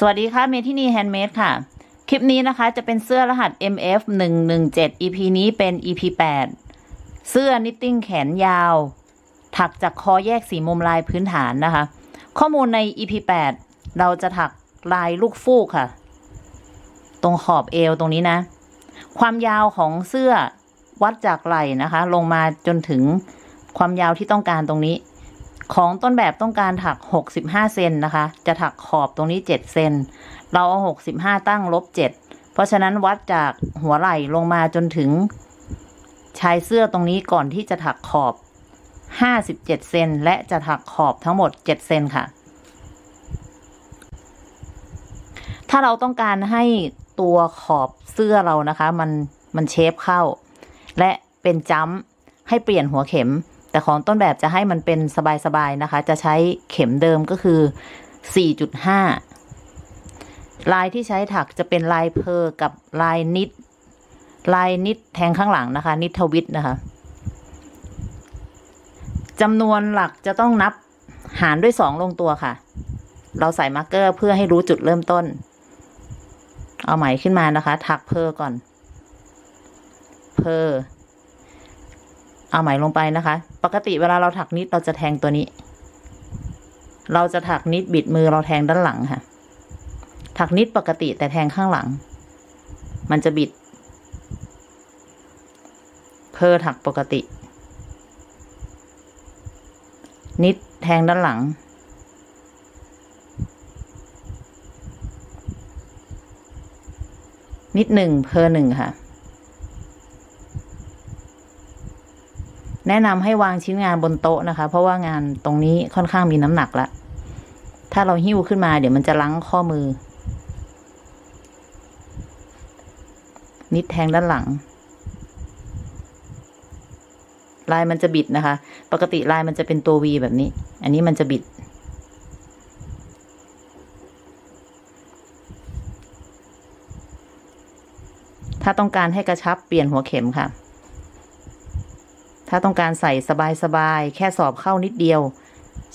สวัสดีค่ะเมทินีแฮนด์เมดค่ะ คลิปนี้นะคะจะเป็นเสื้อรหัส MF 1 1 7 EP นี้เป็น EP 8 เสื้อนิตติ้งแขนยาว ถักจากคอแยกสีมุมลายพื้นฐานนะคะ ข้อมูลใน EP 8 เราจะถักลายลูกฟูกค่ะ ตรงขอบเอวตรงนี้นะ ความยาวของเสื้อวัดจากไหล่นะคะ ลงมาจนถึงความยาวที่ต้องการตรงนี้ ของต้นแบบต้องการถัก 65 เซนนะคะ จะถักขอบตรงนี้ 7 เซน เราเอา 65 ตั้งลบ 7 เพราะฉะนั้นวัดจากหัวไหล่ลงมาจนถึงชายเสื้อตรงนี้ก่อนที่จะถักขอบ 57 เซนและจะถักขอบทั้งหมด 7 เซนค่ะ ถ้าเราต้องการให้ตัวขอบเสื้อเรานะคะ มันมันเชฟเข้า และเป็นจ้ำให้เปลี่ยนหัวเข็ม แต่ของต้นแบบจะให้มันเป็นสบายๆนะคะ จะใช้เข็มเดิมก็คือ 4.5 ลายที่ใช้ถักจะเป็นลายเพอร์กับลายนิด ลายนิดแทงข้างหลังนะคะ นิดทวิตนะคะจำนวนหลักจะต้องนับหารด้วยสองลงตัวค่ะ เราใส่มาร์กเกอร์เพื่อให้รู้จุดเริ่มต้น เอาไหมขึ้นมานะคะ ถักเพอร์ก่อน เพอร์เอาไหมลงไปนะคะ ปกติเวลาเราถักนิดเราจะแทงตัวนี้ เราจะถักนิดบิดมือเราแทงด้านหลังค่ะ ถักนิดปกติแต่แทงข้างหลัง มันจะบิด เพอถักปกติ นิดแทงด้านหลัง นิดหนึ่งเพอหนึ่งค่ะ แนะนำให้วางชิ้นงานบนโต๊ะนะคะ เพราะว่างานตรงนี้ค่อนข้างมีน้ำหนักละ ถ้าเราหิ้วขึ้นมาเดี๋ยวมันจะลังข้อมือ นิดแทงด้านหลัง ลายมันจะบิดนะคะ ปกติลายมันจะเป็นตัววีแบบนี้ อันนี้มันจะบิดถ้าต้องการให้กระชับเปลี่ยนหัวเข็มค่ะ ถ้าต้องการใส่สบายๆ แค่สอบเข้านิดเดียว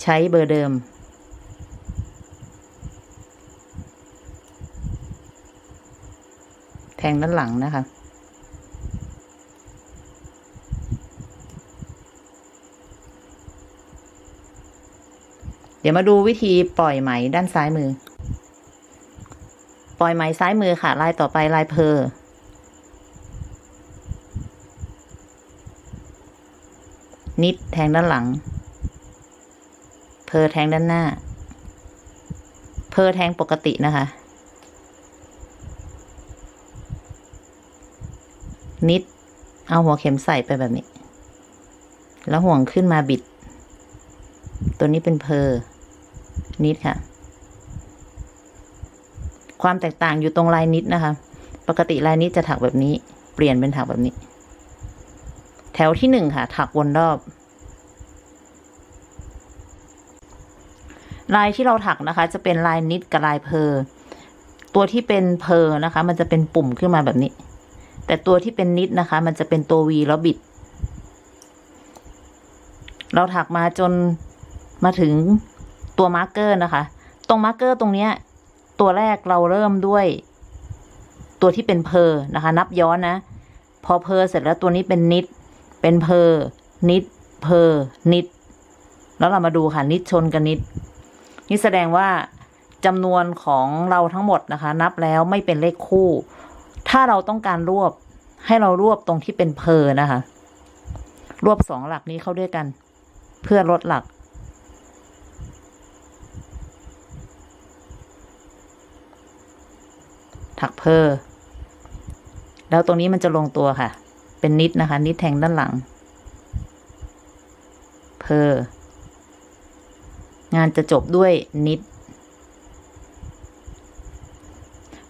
ใช้เบอร์เดิม แทงด้านหลังนะคะเดี๋ยวมาดูวิธีปล่อยไหมด้านซ้ายมือ ปล่อยไหมซ้ายมือค่ะ ลายต่อไปลายเพอ นิดแทงด้านหลัง เพอแทงด้านหน้า เพอแทงปกตินะคะ นิด เอาหัวเข็มใส่ไปแบบนี้ แล้วห่วงขึ้นมาบิด ตัวนี้เป็นเพอ นิดค่ะ ความแตกต่างอยู่ตรงลายนิดนะคะ ปกติลายนิดจะถักแบบนี้ เปลี่ยนเป็นถักแบบนี้ แถวที่หนึ่งค่ะ ถักวนรอบ ลายที่เราถักนะคะ จะเป็นลายนิดกับลายเพอตัวที่เป็นเพอนะคะ มันจะเป็นปุ่มขึ้นมาแบบนี้ แต่ตัวที่เป็นนิดนะคะ มันจะเป็นตัววีแล้วบิด เราถักมาจนมาถึงตัวมาร์กเกอร์นะคะ ตรงมาร์กเกอร์ตรงเนี้ย ตัวแรกเราเริ่มด้วย ตัวที่เป็นเพอนะคะ นับย้อนนะ พอเพอเสร็จแล้วตัวนี้เป็นนิด เป็นเพอนิด เพอนิด แล้วเรามาดูค่ะ นิดชนกับนิด นี่แสดงว่าจำนวนของเราทั้งหมดนะคะ นับแล้วไม่เป็นเลขคู่ ถ้าเราต้องการรวบให้เรารวบตรงที่เป็นเพอนะคะ รวบสองหลักนี้เข้าด้วยกัน เพื่อลดหลักถักเพอแล้วตรงนี้มันจะลงตัวค่ะ เป็นนิดนะคะ นิดแทงด้านหลัง เพองานจะจบด้วยนิด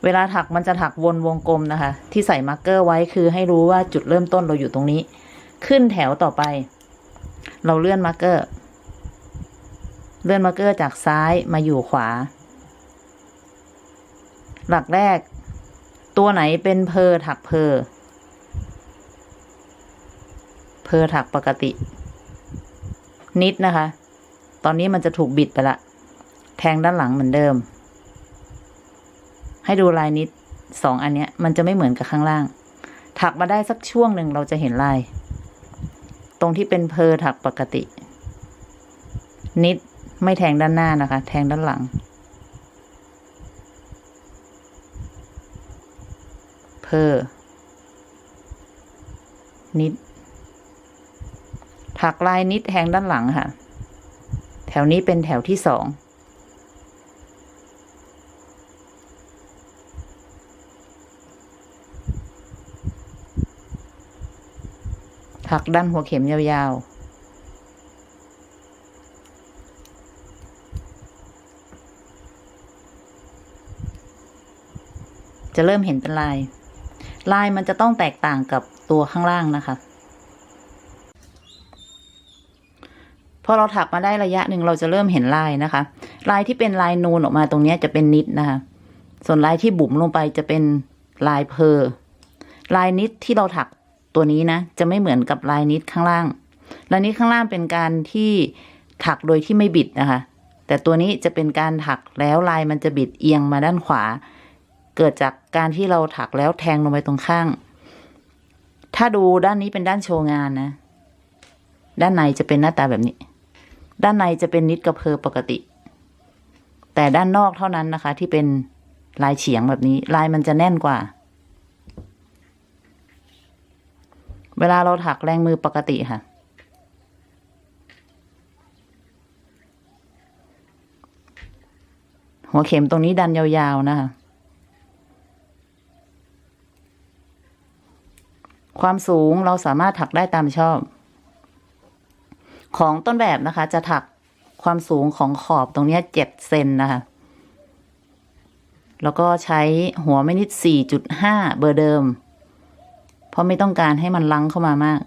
เวลาถักมันจะถักวนวงกลมนะคะ ที่ใส่มาร์กเกอร์ไว้คือให้รู้ว่าจุดเริ่มต้นเราอยู่ตรงนี้ ขึ้นแถวต่อไป เราเลื่อนมาร์กเกอร์ เลื่อนมาร์กเกอร์จากซ้ายมาอยู่ขวา หลักแรก ตัวไหนเป็นเพอถักเพอ เพอถักปกติ นิดนะคะ ตอนนี้มันจะถูกบิดไปละ แทงด้านหลังเหมือนเดิม ให้ดูลายนิดสองอันเนี้ย มันจะไม่เหมือนกับข้างล่าง ถักมาได้สักช่วงหนึ่งเราจะเห็นลาย ตรงที่เป็นเพอร์ถักปกติ นิดไม่แทงด้านหน้านะคะ แทงด้านหลังเพอร์นิด ถักลายนิดแทงด้านหลังค่ะ แถวนี้เป็นแถวที่สองถักด้านหัวเข็มยาวๆจะเริ่มเห็นเป็นลาย ลายมันจะต้องแตกต่างกับตัวข้างล่างนะคะ พอเราถักมาได้ระยะหนึ่งเราจะเริ่มเห็นลายนะคะ ลายที่เป็นลายนูนออกมาตรงนี้จะเป็นนิดนะคะ ส่วนลายที่บุ๋มลงไปจะเป็นลายเพอร์ลายนิดที่เราถักตัวนี้นะ จะไม่เหมือนกับลายนิดข้างล่าง ลายนิดข้างล่างเป็นการที่ถักโดยที่ไม่บิดนะคะ แต่ตัวนี้จะเป็นการถักแล้วลายมันจะบิดเอียงมาด้านขวา เกิดจากการที่เราถักแล้วแทงลงไปตรงข้าง ถ้าดูด้านนี้เป็นด้านโชว์งานนะ ด้านในจะเป็นหน้าตาแบบนี้ ด้านในจะเป็นนิดกระเพอปกติ แต่ด้านนอกเท่านั้นนะคะ ที่เป็นลายเฉียงแบบนี้ ลายมันจะแน่นกว่า เวลาเราถักแรงมือปกติค่ะ หัวเข็มตรงนี้ดันยาวๆนะคะความสูงเราสามารถถักได้ตามชอบ ของต้นแบบนะคะ จะถักความสูงของขอบตรงนี้เจ็ดเซนนะคะ แล้วก็ใช้หัวไม่นิดสี่จุดห้าเบอร์เดิม เพราะไม่ต้องการให้มันลังเข้ามามาก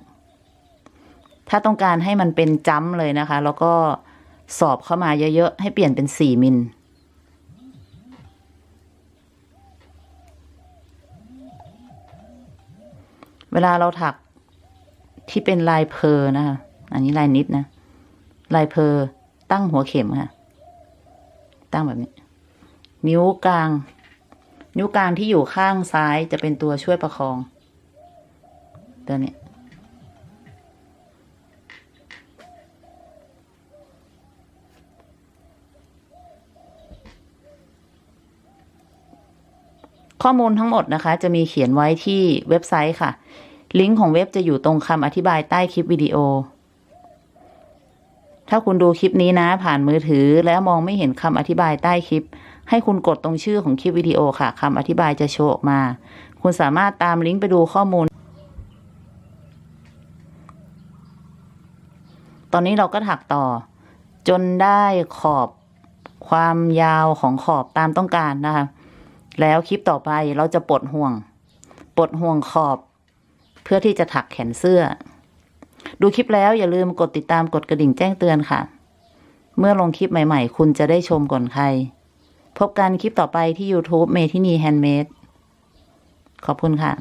ถ้าต้องการให้มันเป็นจ้ำเลยนะคะ แล้วก็สอบเข้ามาเยอะ ๆ ให้เปลี่ยนเป็นสี่มิลเวลาเราถักที่เป็นลายเพอนะคะ อันนี้ลายนิดนะ ลายเพอตั้งหัวเข็มค่ะ ตั้งแบบนี้ นิ้วกลาง นิ้วกลางที่อยู่ข้างซ้ายจะเป็นตัวช่วยประคอง ตัวนี้ ข้อมูลทั้งหมดนะคะ จะมีเขียนไว้ที่เว็บไซต์ค่ะลิงก์ของเว็บจะอยู่ตรงคำอธิบายใต้คลิปวิดีโอ ถ้าคุณดูคลิปนี้นะ ผ่านมือถือแล้วมองไม่เห็นคำอธิบายใต้คลิป ให้คุณกดตรงชื่อของคลิปวิดีโอค่ะคำอธิบายจะโชว์ออกมา คุณสามารถตามลิงก์ไปดูข้อมูล ตอนนี้เราก็ถักต่อ จนได้ขอบความยาวของขอบตามต้องการนะคะ แล้วคลิปต่อไปเราจะปลดห่วง ปลดห่วงขอบ เพื่อที่จะถักแขนเสื้อ ดูคลิปแล้วอย่าลืมกดติดตามกดกระดิ่งแจ้งเตือนค่ะ เมื่อลงคลิปใหม่ๆ คุณจะได้ชมก่อนใคร พบกันคลิปต่อไปที่ YouTube เมทินีแฮนด์เมดขอบคุณค่ะ